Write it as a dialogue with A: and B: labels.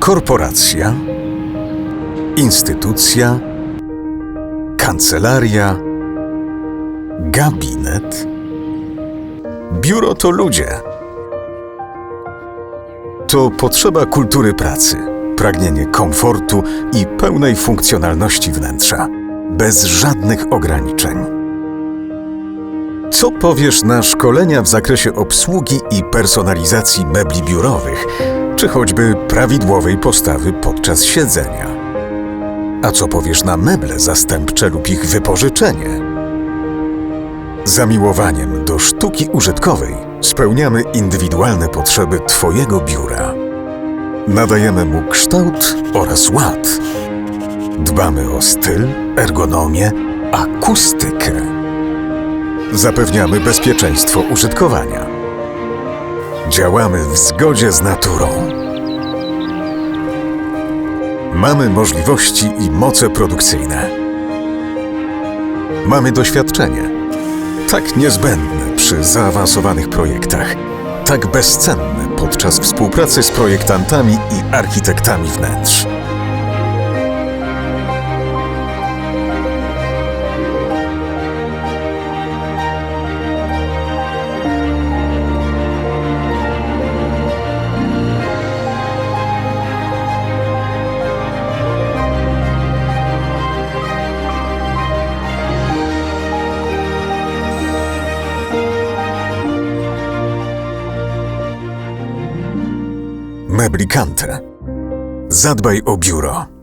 A: korporacja, instytucja, kancelaria, gabinet. Biuro to ludzie. To potrzeba kultury pracy, pragnienie komfortu i pełnej funkcjonalności wnętrza, bez żadnych ograniczeń. Co powiesz na szkolenia w zakresie obsługi i personalizacji mebli biurowych, czy choćby prawidłowej postawy podczas siedzenia? A co powiesz na meble zastępcze lub ich wypożyczenie? Zamiłowaniem do sztuki użytkowej spełniamy indywidualne potrzeby Twojego biura. Nadajemy mu kształt oraz ład. Dbamy o styl, ergonomię, akustykę. Zapewniamy bezpieczeństwo użytkowania. Działamy w zgodzie z naturą. Mamy możliwości i moce produkcyjne. Mamy doświadczenie, tak niezbędne przy zaawansowanych projektach, tak bezcenne podczas współpracy z projektantami i architektami wnętrz. Meblikante. Zadbaj o biuro.